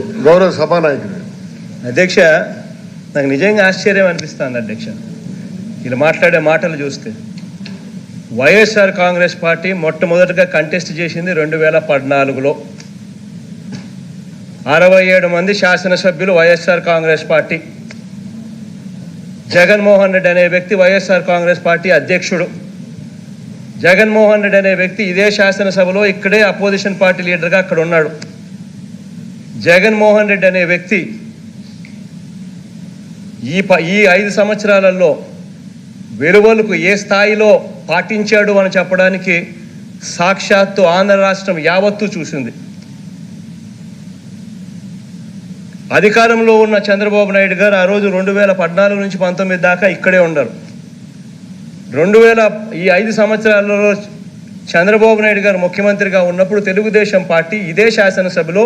గౌరవ సభానాయకుడు. అధ్యక్ష నాకు నిజంగా ఆశ్చర్యం అనిపిస్తుంది అధ్యక్ష. వీళ్ళు మాట్లాడే మాటలు చూస్తే. వైఎస్ఆర్ కాంగ్రెస్ పార్టీ మొట్టమొదటిగా కంటెస్ట్ చేసింది రెండు వేల పద్నాలుగులో. అరవై ఏడు మంది శాసనసభ్యులు వైఎస్ఆర్ కాంగ్రెస్ పార్టీ. జగన్మోహన్ రెడ్డి అనే వ్యక్తి వైఎస్ఆర్ కాంగ్రెస్ పార్టీ అధ్యక్షుడు. జగన్మోహన్ రెడ్డి అనే వ్యక్తి ఇదే శాసనసభలో ఇక్కడే అపోజిషన్ పార్టీ లీడర్గా అక్కడ ఉన్నాడు. జగన్మోహన్ రెడ్డి అనే వ్యక్తి ఈ ప ఈ ఐదు సంవత్సరాలలో వెలువలకు ఏ స్థాయిలో పాటించాడు అని చెప్పడానికి సాక్షాత్తు ఆంధ్ర రాష్ట్రం యావత్తు చూసింది. అధికారంలో ఉన్న చంద్రబాబు నాయుడు గారు ఆ రోజు రెండు వేల పద్నాలుగు నుంచి పంతొమ్మిది దాకా ఇక్కడే ఉన్నారు రెండు వేల ఈ ఐదు సంవత్సరాలలో చంద్రబాబు నాయుడు గారు ముఖ్యమంత్రిగా ఉన్నప్పుడు తెలుగుదేశం పార్టీ ఇదే శాసనసభలో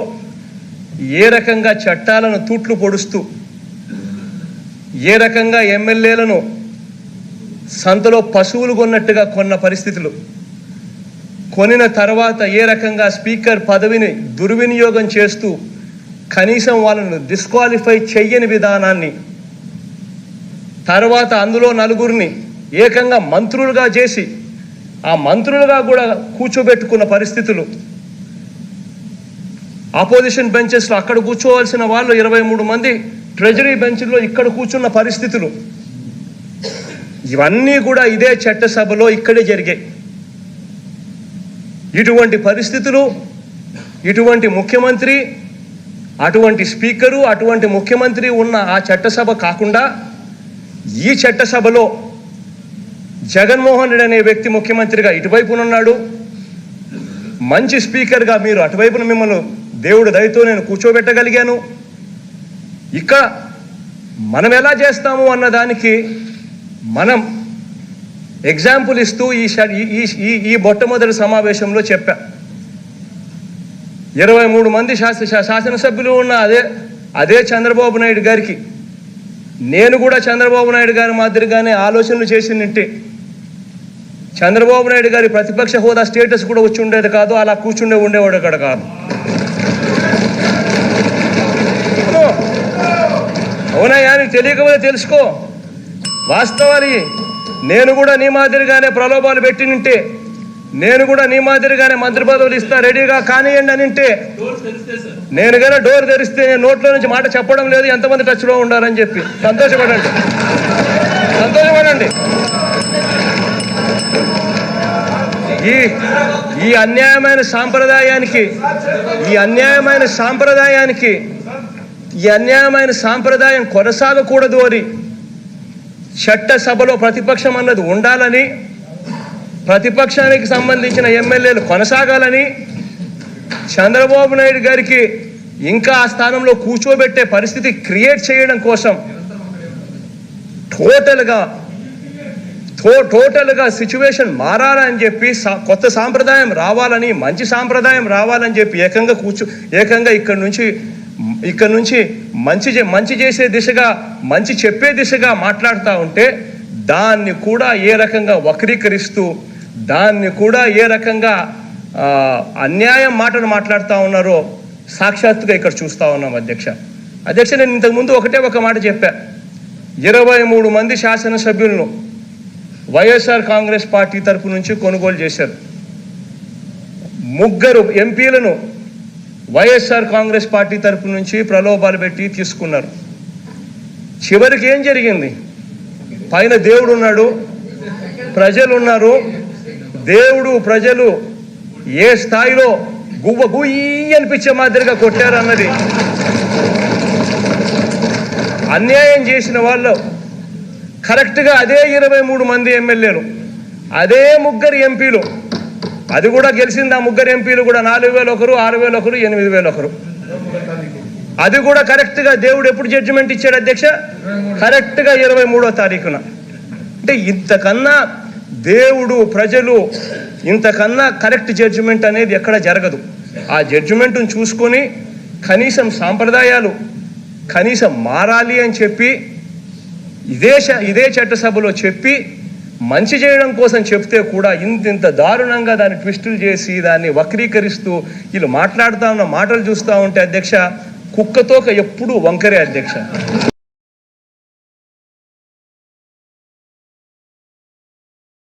ఏ రకంగా చట్టాలను తూట్లు పొడుస్తూ ఏ రకంగా ఎమ్మెల్యేలను సంతలో పశువులు కొన్నట్టుగా కొన్న పరిస్థితులు కొనిన తర్వాత ఏ రకంగా స్పీకర్ పదవిని దుర్వినియోగం చేస్తూ కనీసం వాళ్ళను డిస్క్వాలిఫై చెయ్యని విధానాన్ని తర్వాత అందులో నలుగురిని ఏకంగా మంత్రులుగా చేసి ఆ మంత్రులుగా కూడా కూర్చోబెట్టుకున్న పరిస్థితులు ఆపోజిషన్ బెంచెస్లో అక్కడ కూర్చోవలసిన వాళ్ళు ఇరవై మూడు మంది ట్రెజరీ బెంచ్లో ఇక్కడ కూర్చున్న పరిస్థితులు. ఇవన్నీ కూడా ఇదే చట్టసభలో ఇక్కడే జరిగాయి. ఇటువంటి పరిస్థితులు ఇటువంటి ముఖ్యమంత్రి అటువంటి స్పీకరు అటువంటి ముఖ్యమంత్రి ఉన్న ఆ చట్టసభ కాకుండా ఈ చట్టసభలో జగన్మోహన్ రెడ్డి అనే వ్యక్తి ముఖ్యమంత్రిగా ఇటువైపున ఉన్నాడు మంచి స్పీకర్గా మీరు అటువైపున మిమ్మల్ని దేవుడు దయతో నేను కూర్చోబెట్టగలిగాను. ఇక్కడ మనం ఎలా చేస్తాము అన్న దానికి మనం ఎగ్జాంపుల్ ఇస్తూ ఈ ఈ- ఈ మొట్టమొదటి సమావేశంలో చెప్పా. ఇరవై మూడు మంది శాస్త్ర శా- శాసనసభ్యులు ఉన్న అదే అదే చంద్రబాబు నాయుడు గారికి. నేను కూడా చంద్రబాబు నాయుడు గారి మాదిరిగానే ఆలోచనలు చేసిందంటే చంద్రబాబు నాయుడు గారి ప్రతిపక్ష హోదా స్టేటస్ కూడా వచ్చి ఉండేది కాదు అలా కూర్చుండే ఉండేవాడు అక్కడ కాదు. అవునయ్యా నీకు తెలియకపోతే తెలుసుకో. వాస్తవాన్ని నేను కూడా నీ మాదిరిగానే ప్రలోభాలు పెట్టినింటే నేను కూడా నీ మాదిరిగానే మంత్రి పదవులు ఇస్తా రెడీగా కానియండి అని అంటే నేను కనుక డోర్ తెరిస్తే నేను నోట్లో నుంచి మాట చెప్పడం లేదు ఎంతమంది టచ్లో ఉండాలని చెప్పి. సంతోషపడండి. సంతోషపడండి. ఈ ఈ అన్యాయమైన సాంప్రదాయానికి ఈ అన్యాయమైన సాంప్రదాయానికి ఈ అన్యాయమైన సాంప్రదాయం కొనసాగకూడదు అని చట్టసభలో ప్రతిపక్షం అన్నది ఉండాలని ప్రతిపక్షానికి సంబంధించిన ఎమ్మెల్యేలు కొనసాగాలని చంద్రబాబు నాయుడు గారికి ఇంకా ఆ స్థానంలో కూర్చోబెట్టే పరిస్థితి క్రియేట్ చేయడం కోసం టోటల్గా టో టోటల్గా సిచ్యువేషన్ మారాలని చెప్పి కొత్త సాంప్రదాయం రావాలని మంచి సాంప్రదాయం రావాలని చెప్పి ఏకంగా కూర్చో ఏకంగా ఇక్కడ నుంచి ఇక్కడ నుంచి మంచి చే- మంచి చేసే దిశగా మంచి చెప్పే దిశగా మాట్లాడుతూ ఉంటే దాన్ని కూడా ఏ రకంగా వక్రీకరిస్తూ దాన్ని కూడా ఏ రకంగా అన్యాయం మాటలు మాట్లాడుతూ ఉన్నారో సాక్షాత్తుగా ఇక్కడ చూస్తూ ఉన్నాం అధ్యక్ష. అధ్యక్ష నేను ఇంతకుముందు ఒకటే ఒక మాట చెప్పా. ఇరవై మూడు మంది శాసనసభ్యులను వైఎస్ఆర్ కాంగ్రెస్ పార్టీ తరపు నుంచి కొనుగోలు చేశారు. ముగ్గురు ఎంపీలను వైఎస్ఆర్ కాంగ్రెస్ పార్టీ తరపు నుంచి ప్రలోభాలు పెట్టి తీసుకున్నారు. చివరికి ఏం జరిగింది? పైన దేవుడు ఉన్నాడు ప్రజలు ఉన్నారు. దేవుడు ప్రజలు ఏ స్థాయిలో గువ్వ గుయ్యి అనిపించే మాదిరిగా కొట్టారు అన్నది. అన్యాయం చేసిన వాళ్ళు కరెక్ట్గా అదే ఇరవై మూడు మంది ఎమ్మెల్యేలు అదే ముగ్గురు ఎంపీలు అది కూడా గెలిచింది ఆ ముగ్గురు ఎంపీలు కూడా నాలుగు వేలు ఒకరు ఆరు వేలు ఒకరు ఎనిమిది వేలు ఒకరు. అది కూడా కరెక్ట్గా దేవుడు ఎప్పుడు జడ్జిమెంట్ ఇచ్చాడు అధ్యక్ష? కరెక్ట్గా ఇరవై మూడో తారీఖున. అంటే ఇంతకన్నా దేవుడు ప్రజలు ఇంతకన్నా కరెక్ట్ జడ్జిమెంట్ అనేది ఎక్కడ జరగదు. ఆ జడ్జిమెంట్ను చూసుకొని కనీసం సాంప్రదాయాలు కనీసం మారాలి అని చెప్పి ఇదే ఇదే చట్టసభలో చెప్పి మంచి చేయడం కోసం చెప్తే కూడా ఇంత ఇంత దారుణంగా దాన్ని ట్విస్టులు చేసి దాన్ని వక్రీకరిస్తూ వీళ్ళు మాట్లాడుతూ ఉన్న మాటలు చూస్తూ ఉంటే అధ్యక్ష కుక్కతోక ఎప్పుడూ వంకరే అధ్యక్ష.